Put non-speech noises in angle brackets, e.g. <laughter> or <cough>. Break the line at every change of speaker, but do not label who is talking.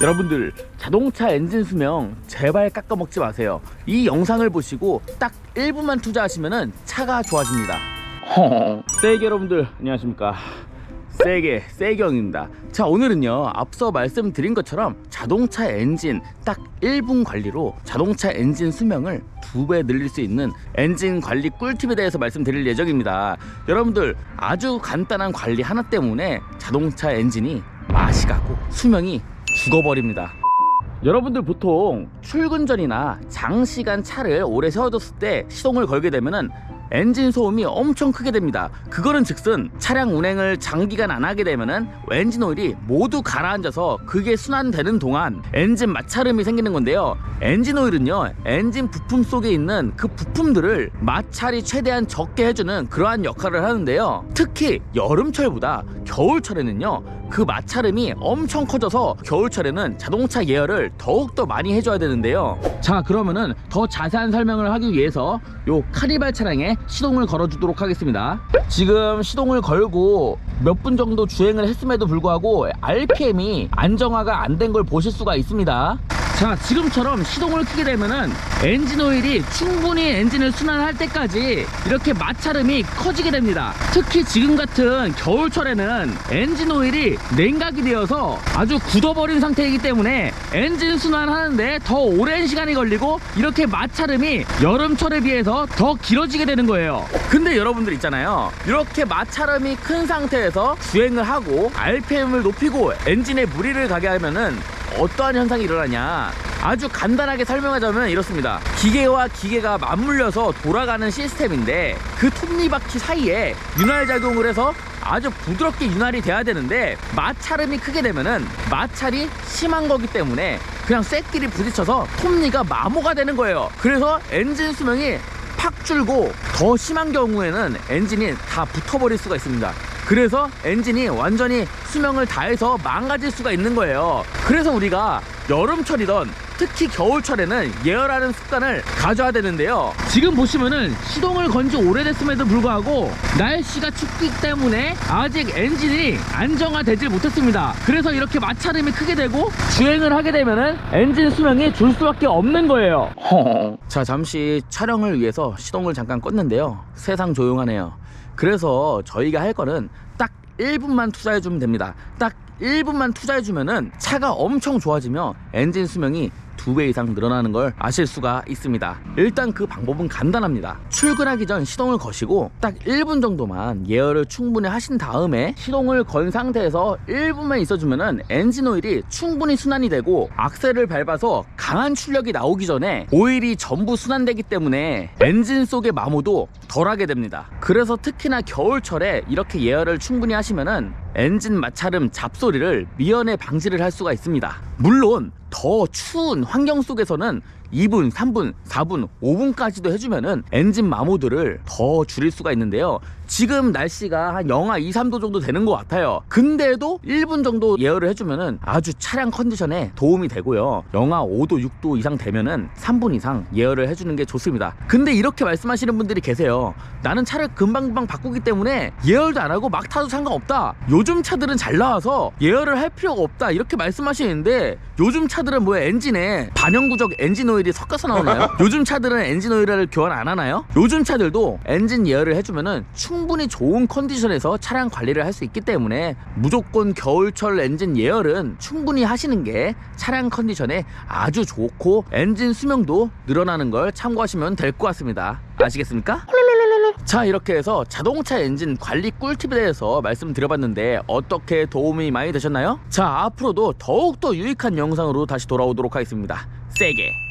여러분들 자동차 엔진 수명 제발 깎아먹지 마세요. 이 영상을 보시고 딱 1분만 투자하시면 차가 좋아집니다. <laughs> 세게 여러분들 안녕하십니까? 세게 세경입니다. 자 오늘은요 앞서 말씀드린 것처럼 자동차 엔진 딱 1분 관리로 자동차 엔진 수명을 두 배 늘릴 수 있는 엔진 관리 꿀팁에 대해서 말씀드릴 예정입니다. 여러분들 아주 간단한 관리 하나 때문에 자동차 엔진이 맛이 가고 수명이 죽어버립니다. 여러분들 보통 출근 전이나 장시간 차를 오래 세워뒀을 때 시동을 걸게 되면은 엔진 소음이 엄청 크게 됩니다. 그거는 즉슨 차량 운행을 장기간 안 하게 되면은 엔진 오일이 모두 가라앉아서 그게 순환되는 동안 엔진 마찰음이 생기는 건데요. 엔진 오일은요, 엔진 부품 속에 있는 그 부품들을 마찰이 최대한 적게 해주는 그러한 역할을 하는데요. 특히 여름철보다 겨울철에는요, 그 마찰음이 엄청 커져서 겨울철에는 자동차 예열을 더욱더 많이 해줘야 되는데요 자 그러면은 더 자세한 설명을 하기 위해서 요 카니발 차량에 시동을 걸어주도록 하겠습니다. 지금 시동을 걸고 몇 분 정도 주행을 했음에도 불구하고 RPM이 안정화가 안 된 걸 보실 수가 있습니다 자 지금처럼 시동을 끄게 되면은 엔진 오일이 충분히 엔진을 순환할 때까지 이렇게 마찰음이 커지게 됩니다. 특히 지금 같은 겨울철에는 엔진 오일이 냉각이 되어서 아주 굳어버린 상태이기 때문에 엔진 순환하는데 더 오랜 시간이 걸리고 이렇게 마찰음이 여름철에 비해서 더 길어지게 되는 거예요. 근데 여러분들 있잖아요. 이렇게 마찰음이 큰 상태에서 주행을 하고 RPM을 높이고 엔진에 무리를 가게 하면은 어떠한 현상이 일어나냐? 아주 간단하게 설명하자면 이렇습니다. 기계와 기계가 맞물려서 돌아가는 시스템인데 그 톱니바퀴 사이에 윤활 작용을 해서 아주 부드럽게 윤활이 돼야 되는데 마찰음이 크게 되면은 마찰이 심한 거기 때문에 그냥 쇳끼리 부딪혀서 톱니가 마모가 되는 거예요. 그래서 엔진 수명이 팍 줄고 더 심한 경우에는 엔진이 다 붙어버릴 수가 있습니다 그래서 엔진이 완전히 수명을 다해서 망가질 수가 있는 거예요. 그래서 우리가 여름철이던 특히 겨울철에는 예열하는 습관을 가져야 되는데요. 지금 보시면은 시동을 건 지 오래됐음에도 불구하고 날씨가 춥기 때문에 아직 엔진이 안정화되질 못했습니다. 그래서 이렇게 마찰음이 크게 되고 주행을 하게 되면은 엔진 수명이 줄 수밖에 없는 거예요. 자, 잠시 촬영을 위해서 시동을 잠깐 껐는데요. 세상 조용하네요. 그래서 저희가 할 거는 딱 1분만 투자해 주면 됩니다. 딱 1분만 투자해 주면은 차가 엄청 좋아지며 엔진 수명이 두 배 이상 늘어나는 걸 아실 수가 있습니다. 일단 그 방법은 간단합니다. 출근하기 전 시동을 거시고 딱 1분 정도만 예열을 충분히 하신 다음에 시동을 건 상태에서 1분만 있어주면은 엔진 오일이 충분히 순환이 되고 악셀을 밟아서 강한 출력이 나오기 전에 오일이 전부 순환되기 때문에 엔진 속의 마모도 덜하게 됩니다. 그래서 특히나 겨울철에 이렇게 예열을 충분히 하시면은 엔진 마찰음 잡소리를 미연에 방지를 할 수가 있습니다. 물론 더 추운 환경 속에서는 2분, 3분, 4분, 5분까지도 해주면은 엔진 마모들을 더 줄일 수가 있는데요. 지금 날씨가 한 영하 2, 3도 정도 되는 것 같아요. 근데도 1분 정도 예열을 해주면은 아주 차량 컨디션에 도움이 되고요. 영하 5도, 6도 이상 되면은 3분 이상 예열을 해주는 게 좋습니다. 근데 이렇게 말씀하시는 분들이 계세요. 나는 차를 금방금방 바꾸기 때문에 예열도 안 하고 막 타도 상관없다. 요즘 차들은 잘 나와서 예열을 할 필요가 없다. 이렇게 말씀하시는데 요즘 차들은 뭐야 엔진에 반영구적 엔진 오일이 섞여서 나오나요? <laughs> 요즘 차들은 엔진 오일을 교환 안 하나요? 요즘 차들도 엔진 예열을 해주면은 충분히 좋은 컨디션에서 차량 관리를 할 수 있기 때문에 무조건 겨울철 엔진 예열은 충분히 하시는 게 차량 컨디션에 아주 좋고 엔진 수명도 늘어나는 걸 참고하시면 될 것 같습니다. 아시겠습니까? 자 이렇게 해서 자동차 엔진 관리 꿀팁에 대해서 말씀드려봤는데 어떻게 도움이 많이 되셨나요? 자 앞으로도 더욱더 유익한 영상으로 다시 돌아오도록 하겠습니다 세게